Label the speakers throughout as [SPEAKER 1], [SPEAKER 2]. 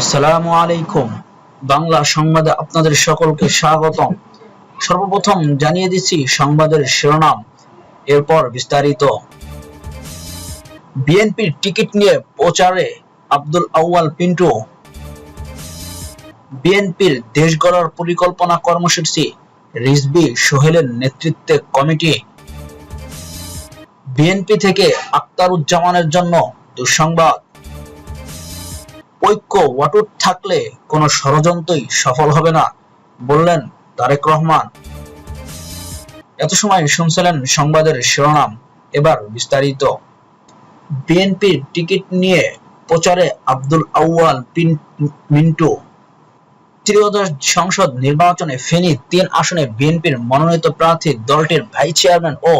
[SPEAKER 1] আসসালামু আলাইকুম। বাংলা সংবাদে আপনাদের সকলকে স্বাগতম। সর্বপ্রথম জানিয়ে দিচ্ছি সংবাদের শিরোনাম, এরপর বিস্তারিত। বিএনপির টিকিট নিয়ে প্রচারে আব্দুল আউয়াল পিন্টু। বিএনপির দেশ গড়ার পরিকল্পনা কর্মসূচি রিজবি সোহেলের নেতৃত্বে কমিটি। বিএনপি থেকে আক্তারুজ্জামানের জন্য দুঃসংবাদ। ঐক্য অটুট থাকলে কোনো ষড়যন্ত্রই সফল হবে না, বললেন তারেক রহমান। এত সময় শুনছিলেন সংবাদের শিরোনাম, এবার বিস্তারিত। বিএনপির টিকিট নিয়ে প্রচারে আব্দুল আউয়াল মিন্টু। ত্রিয়োদশ সংসদ নির্বাচনে ফেনী তিন আসনে বিএনপির মনোনীত প্রার্থী দলটির ভাইস চেয়ারম্যান ও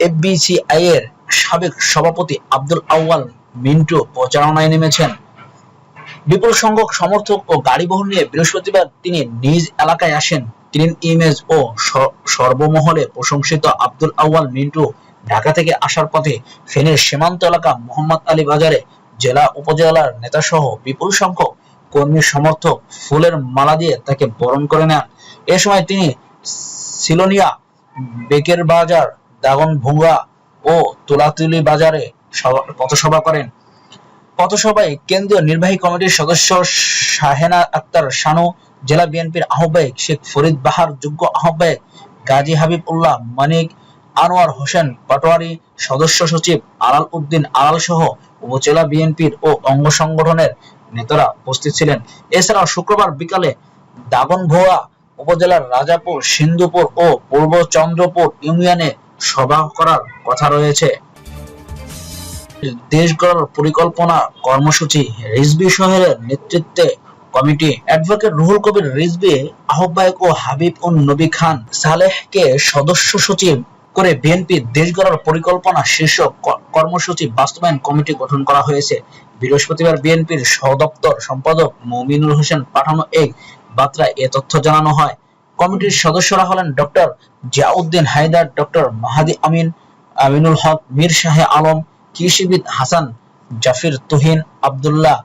[SPEAKER 1] এফবিসিআই এর সাবেক সভাপতি আব্দুল আউয়াল মিন্টু প্রচারণায় নেমেছেন। বিপুল সংখ্যক সমর্থক ও গাড়িবহর নিয়ে বৃহস্পতিবার তিনি নিজ এলাকায় আসেন। ক্লিন ইমেজ ও সর্বমহলে প্রশংসিত আব্দুল আউয়াল মিন্টু ঢাকা থেকে আসার পথে ফেনীর সীমান্ত এলাকা মোহাম্মদ আলী বাজারে জেলা উপজেলার নেতাসহ বিপুল সংখ্যক কর্মী সমর্থক ফুলের মালা দিয়ে তাকে বরণ করে নেন। এ সময় তিনি সিলোনিয়া, বেকের বাজার দাগন ভুঙ্গা ও তুলাতুলি বাজারে সভা- পথসভা করেন। পথসভায় কেন্দ্রীয় নির্বাহী কমিটির সদস্য শাহেনা আক্তার শানু, জেলা বিএনপির আহ্বায়ক শেখ ফরিদ বাহার, যোগ্য আহ্বায়ক গাজী হাবিব উল্লাহ মানিক, আনোয়ার হোসেন পাটোয়ারি, সদস্য সচিব আলাল উদ্দিন আলাল সহ উপজেলা বিএনপির ও অঙ্গ সংগঠনের নেতারা উপস্থিত ছিলেন। এছাড়াও শুক্রবার বিকালে দাগনভোয়া উপজেলার রাজাপুর, সিন্ধুপুর ও পূর্ব চন্দ্রপুর ইউনিয়নে সভা করার কথা রয়েছে। দেশ গড়ার পরিকল্পনা কর্মসূচি রিজবি শহরের নেতৃত্বে কমিটি অ্যাডভোকেট রুহুল কবির রিজবি আহ্বায়ক ও হাবিব উন নবী খান সালেহকে সদস্য সচিব করে বিএনপি দেশ গড়ার পরিকল্পনা শীর্ষক কর্মসূচি বাস্তবায়ন কমিটি গঠন করা হয়েছে। বৃহস্পতিবার বিএনপির সদপ্তর সম্পাদক মমিনুল হোসেন পাঠানো এক বার্তায় এ তথ্য জানানো হয়। কমিটির সদস্যরা হলেন ডক্টর জিয়াউদ্দিন হায়দার, ডক্টর মাহাদি আমিন, আমিনুল হক, মীর শাহে আলম কৃষিবিদ Hasan, Jafir Tuhin, Abdullah,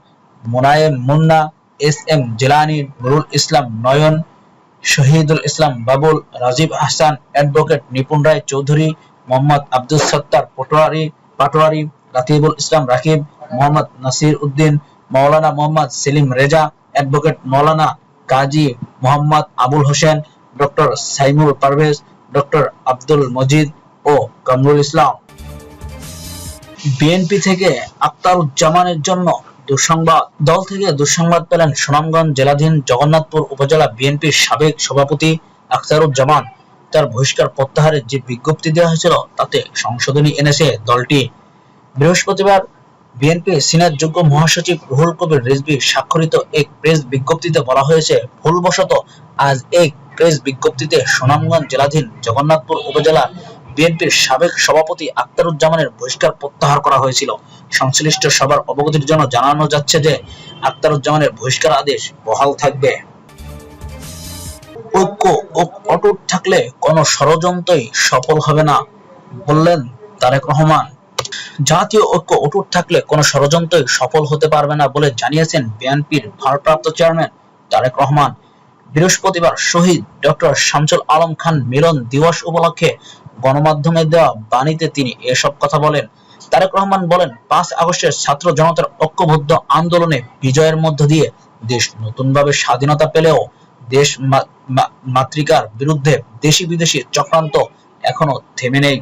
[SPEAKER 1] Monayem Munna, S M Jelani, Nurul Islam Nayan, Shahidul Islam Babul, Rajib Hasan advocate Nipun Roy Chowdhury, Mohammad Abdul Sattar Patwari, Patwari, Ratibul Islam Rakib, Mohammad Nasir Uddin, Maulana Mohammad Selim Reza, advocate Maulana Kazi Mohammad Abul Hossain, doctor Saimul Parvez, doctor Abdul Majid ও Kamrul Islam. BNP থেকে আক্তারুজ্জামানের জন্য দুঃসংবাদ। দল থেকে দুঃসংবাদ পেলেন সুনামগঞ্জ জেলাধীন জগন্নাথপুর উপজেলা বিএনপির সাবেক সভাপতি আক্তারুজ্জামান। তার বহিষ্কার প্রত্যাহারের যে বিজ্ঞপ্তি দেওয়া হয়েছিল, তাতে সংশোধনী এনেছে দলটি। বৃহস্পতিবার বিএনপি সিনিয়র যোগ্য মহাসচিব রুহুল কবির রিজভি স্বাক্ষরিত এক প্রেস বিজ্ঞপ্তিতে বলা হয়েছে, ভুলবশত আজ এক প্রেস বিজ্ঞপ্তিতে সুনামগঞ্জ জেলাধীন জগন্নাথপুর উপজেলা বিএনপির সাবেক সভাপতি আক্তারুজ্জামানের বহিষ্কার প্রত্যাহার করা হয়েছিল। সংশ্লিষ্ট সবার অবগতির জন্য জানানো যাচ্ছে যে, আক্তারুজ্জামানের বহিষ্কার আদেশ বহাল থাকবে। ঐক্য ও অটুট থাকলে কোনো ষড়যন্ত্রই সফল হবে না, বললেন তারেক রহমান। জাতীয় ঐক্য অটুট থাকলে কোনো ষড়যন্ত্রই সফল হতে পারবে না বলে জানিয়েছেন বিএনপির ভারপ্রাপ্ত চেয়ারম্যান তারেক রহমান। বৃহস্পতিবার শহীদ ডক্টর শামসুল আলম খান মিলন দিবস উপলক্ষে গণমাধ্যমে দেওয়া বাণীতে তিনি এসব কথা বলেন। তারেক রহমান বলেন, পাঁচ আগস্টের ছাত্র জনতার ঐক্যবদ্ধ আন্দোলনে বিজয়ের মধ্য দিয়ে দেশ নতুনভাবে স্বাধীনতা পেলেও দেশ মাতৃকার বিরুদ্ধে দেশি বিদেশি চক্রান্ত এখনও থেমে নেই।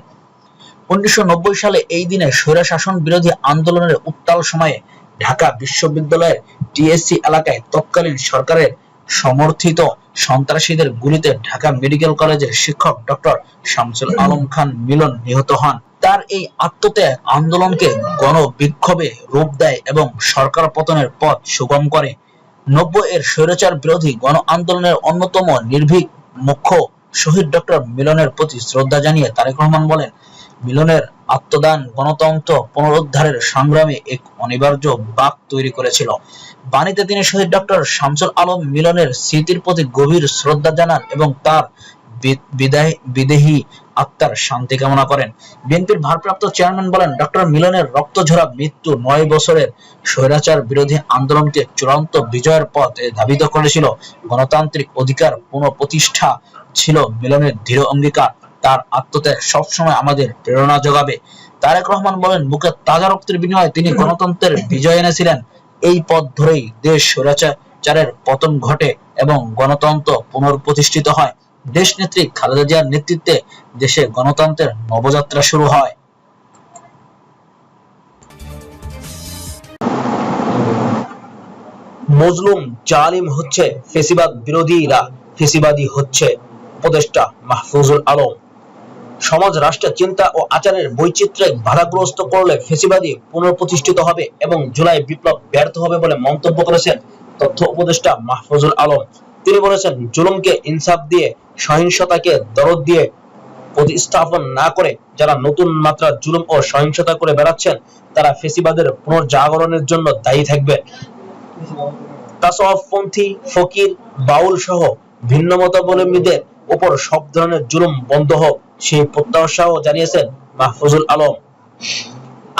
[SPEAKER 1] উনিশশো নব্বই সালে এই দিনে স্বৈর শাসন বিরোধী আন্দোলনের উত্তাল সময়ে ঢাকা বিশ্ববিদ্যালয়ের টিএসসি এলাকায় তৎকালীন সরকারের সমর্থিত সন্ত্রাসীদের গুলিতে ঢাকা মেডিকেল কলেজের শিক্ষক ডক্টর শামসুল আলম খান মিলন নিহত হন। তার এই আত্মত্যাগ আন্দোলনকে গণবিক্ষোভে রূপ দেয় এবং সরকার পতনের পথ সুগম করে। নব্বই এর স্বৈরাচার বিরোধী গণ আন্দোলনের অন্যতম নির্ভীক মুখ্য শহীদ ডক্টর মিলনের প্রতি শ্রদ্ধা জানিয়ে তারেক রহমান বলেন মিলনের আত্মদান গণতন্ত্র পুনরুদ্ধারের সংগ্রামে এক অনিবার্য বাক তৈরি করেছিল। বাণীতে তিনি শহীদ ডক্টর শামসুল আলম মিলনের স্মৃতির প্রতি গভীর শ্রদ্ধা জানান এবং তার বিদেহী আত্মার শান্তি কামনা করেন। বিএনপির ভারপ্রাপ্ত চেয়ারম্যান বলেন, ডক্টর মিলনের রক্তঝরা মৃত্যু নয় বছরের স্বৈরাচার বিরোধী আন্দোলনকে চূড়ান্ত বিজয়ের পথে ধাবিত করেছিল। গণতান্ত্রিক অধিকার পুনঃপ্রতিষ্ঠা ছিল মিলনের দৃঢ় অঙ্গীকার। তার আত্মত্যাগ সবসময় আমাদের প্রেরণা যোগাবে। তারেক রহমান বলেন, বুকে তাজা রক্তের বিনিময়ে তিনি গণতন্ত্রের বিজয় এনেছিলেন। এই পথ ধরেই দেশ স্বৈরাচারের পতন ঘটে এবং গণতন্ত্র পুনঃপ্রতিষ্ঠিত হয়। দেশ নেত্রী খালেদা জিয়ার নেতৃত্বে দেশে গণতন্ত্রের নবযাত্রা শুরু হয়।
[SPEAKER 2] মজলুম জালিম হচ্ছে ফেসিবাদ বিরোধীরা, ফেসিবাদী হচ্ছে উপদেষ্টা মাহফুজুল আলম। সমাজ রাষ্ট্রের চিন্তা ও আচারের বৈচিত্র্যে বাধাগ্রস্ত করলে ফেসিবাদী পুনঃপ্রতিষ্ঠিত হবে এবং জুলাই বিপ্লব ব্যর্থ হবে বলে মন্তব্য করেছেন তথ্য উপদেষ্টা মাহফুজুল আলম। তিনি বলেছেন, জুলুমকে ইনসাফ দিয়ে, সহিংসতাকে দরদ দিয়ে প্রতিস্থাপন না করে যারা নতুন মাত্রার জুলুম ও সহিংসতা করে বেড়াচ্ছেন, তারা ফেসিবাদের পুনর্জাগরণের জন্য দায়ী থাকবে। তাসওয়াফপন্থী, ফকির বাউল সহ ভিন্ন মতাবলম্বীদের উপর সব ধরনের জুলুম বন্ধ হোক। সেই প্রত্যাশাও জানিয়েছেন মাহফুজুল আলম।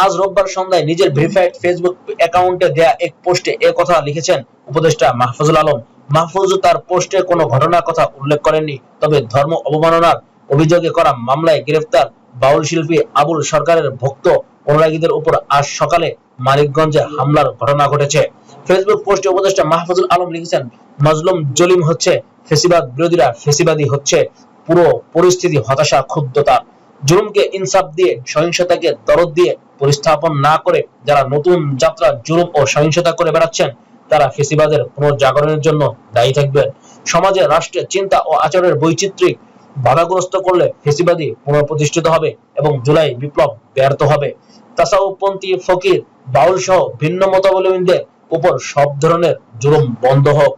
[SPEAKER 2] আজ রোববার সন্ধ্যায় নিজের ভেরিফাইড ফেসবুক অ্যাকাউন্টে দেয়া এক পোস্টে এ কথা লিখেছেন উপদেষ্টা মাহফুজুল আলম। মাহফুজ তার পোস্টে কোনো ঘটনার কথা উল্লেখ করেননি, তবে ধর্ম অবমাননার অভিযোগে করা মামলায় গ্রেফতার বাউল শিল্পী আবুল সরকারের ভক্ত অনুরাগীদের উপর আজ সকালে মানিকগঞ্জে হামলার ঘটনা ঘটেছে। ফেসবুক পোস্টে উপদেষ্টা মাহফুজুল আলম লিখেছেন, মাজলুম জলিম হচ্ছে, ফেসিবাদ বিরোধীরা ফেসিবাদী হচ্ছে। পুরো পরিস্থিতি, হতাশা, ক্ষুব্ধতা, জুলুমকে ইনসাফ দিয়ে, সহিংসতাকে দরদ দিয়ে পরিস্থাপন না করে যারা নতুন যাত্রা, জুলুম ও সহিংসতা করে বেড়াচ্ছেন, তারা ফেসিবাদের পুনর্জাগরণের জন্য দায়ী থাকবেন। সমাজে রাষ্ট্রের চিন্তা ও আচরণের বৈচিত্রিক বাধাগ্রস্ত করলে ফেসিবাদী পুনঃপ্রতিষ্ঠিত হবে এবং জুলাই বিপ্লব ব্যর্থ হবে। তাসাউপন্থী ফকির বাউল সহ ভিন্ন মতাবলম্বীদের উপর সব ধরনের জুলুম বন্ধ হোক।